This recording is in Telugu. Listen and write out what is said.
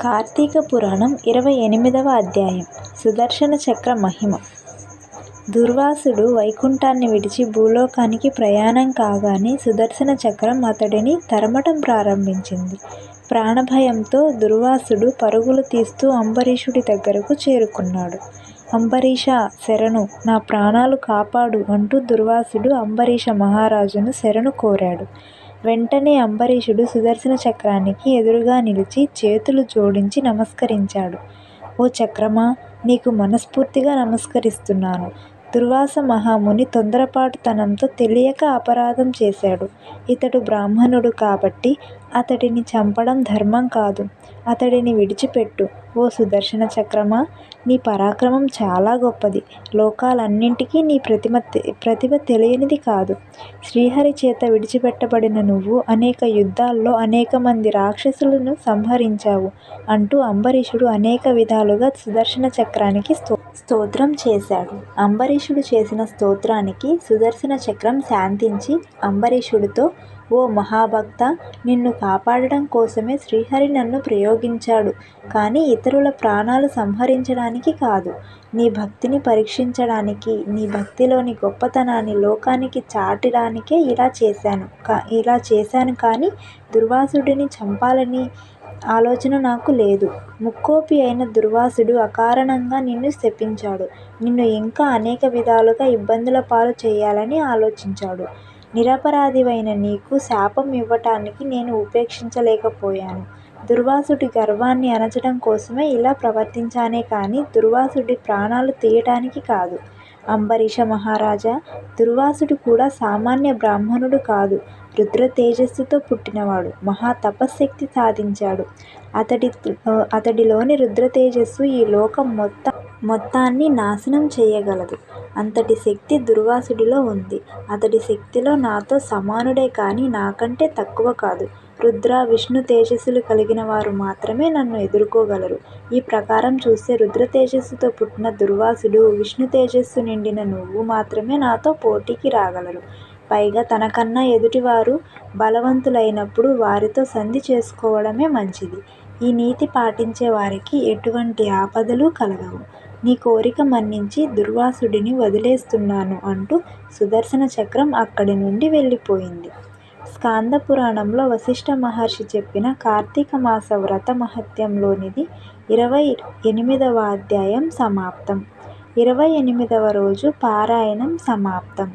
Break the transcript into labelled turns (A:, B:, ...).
A: కార్తీక పురాణం ఇరవై ఎనిమిదవ అధ్యాయం సుదర్శన చక్ర మహిమ దుర్వాసుడు వైకుంఠాన్ని విడిచి భూలోకానికి ప్రయాణం కాగానే సుదర్శన చక్రం అతడిని తరమటం ప్రారంభించింది. ప్రాణభయంతో దుర్వాసుడు పరుగులు తీస్తూ అంబరీషుడి దగ్గరకు చేరుకున్నాడు. అంబరీష శరణు! నా ప్రాణాలు కాపాడు అంటూ దుర్వాసుడు అంబరీష మహారాజును శరణు కోరాడు. వెంటనే అంబరీషుడు సుదర్శన చక్రానికి ఎదురుగా నిలిచి చేతులు జోడించి నమస్కరించాడు. ఓ చక్రమా! నీకు మనస్ఫూర్తిగా నమస్కరిస్తున్నాను. దుర్వాస మహాముని తొందరపాటుతనంతో తెలియక అపరాధం చేశాడు. ఇతడు బ్రాహ్మణుడు కాబట్టి అతడిని చంపడం ధర్మం కాదు. అతడిని విడిచిపెట్టు. ఓ సుదర్శన చక్రమా! నీ పరాక్రమం చాలా గొప్పది. లోకాలన్నింటికీ నీ ప్రతిమ ప్రతిభ తెలియనిది కాదు. శ్రీహరి చేత విడిచిపెట్టబడిన నువ్వు అనేక యుద్ధాల్లో అనేకమంది రాక్షసులను సంహరించావు అంటూ అంబరీషుడు అనేక విధాలుగా సుదర్శన చక్రానికి స్తోత్రం చేశాడు. అంబరీషుడు చేసిన స్తోత్రానికి సుదర్శన చక్రం శాంతించి అంబరీషుడితో ఓ మహాభక్తా! నిన్ను కాపాడడం కోసమే శ్రీహరి నన్ను ప్రయోగించాడు కానీ ఇతరుల ప్రాణాలు సంహరించడానికి కాదు. నీ భక్తిని పరీక్షించడానికి, నీ భక్తిలోని గొప్పతనాన్ని లోకానికి చాటడానికే ఇలా చేశాను కా ఇలా చేశాను కానీ దుర్వాసుడిని చంపాలని ఆలోచన నాకు లేదు. ముక్కోపి అయిన దుర్వాసుడు అకారణంగా నిన్ను శపించాడు. నిన్ను ఇంకా అనేక విధాలుగా ఇబ్బందుల పాలు చేయాలని ఆలోచించాడు. నిరపరాధివైన నీకు శాపం ఇవ్వటాన్ని నేను ఉపేక్షించలేకపోయాను. దుర్వాసుడి గర్వాన్ని అణచడం కోసమే ఇలా ప్రవర్తించానే కానీ దుర్వాసుడి ప్రాణాలు తీయటానికి కాదు. అంబరీష మహారాజా! దుర్వాసుడు కూడా సామాన్య బ్రాహ్మణుడు కాదు. రుద్ర తేజస్సుతో పుట్టినవాడు. మహా తపశ్శక్తి సాధించాడు. అతడిలోని రుద్రతేజస్సు ఈ లోకం మొత్తాన్ని మొత్తాన్ని నాశనం చేయగలదు. అంతటి శక్తి దుర్వాసుడిలో ఉంది. అతడి శక్తిలో నాతో సమానుడే కానీ నాకంటే తక్కువ కాదు. రుద్ర, విష్ణు తేజస్సులు కలిగినవారు మాత్రమే నన్ను ఎదుర్కోగలరు. ఈ ప్రకారం చూస్తే రుద్రతేజస్సుతో పుట్టిన దుర్వాసుడు, విష్ణు తేజస్సు నిండిన నువ్వు మాత్రమే నాతో పోటీకి రాగలరు. పైగా తనకన్నా ఎదుటివారు బలవంతులైనప్పుడు వారితో సంధి చేసుకోవడమే మంచిది. ఈ నీతి పాటించే వారికి ఎటువంటి ఆపదలూ కలగవు. నీ కోరిక మన్నించి దుర్వాసుడిని వదిలేస్తున్నాను అంటూ సుదర్శన చక్రం అక్కడి నుండి వెళ్ళిపోయింది. స్కాంద పురాణంలో వశిష్ఠ మహర్షి చెప్పిన కార్తీక మాస వ్రత మహత్యంలోనిది ఇరవై ఎనిమిదవ అధ్యాయం సమాప్తం. ఇరవై ఎనిమిదవ రోజు పారాయణం సమాప్తం.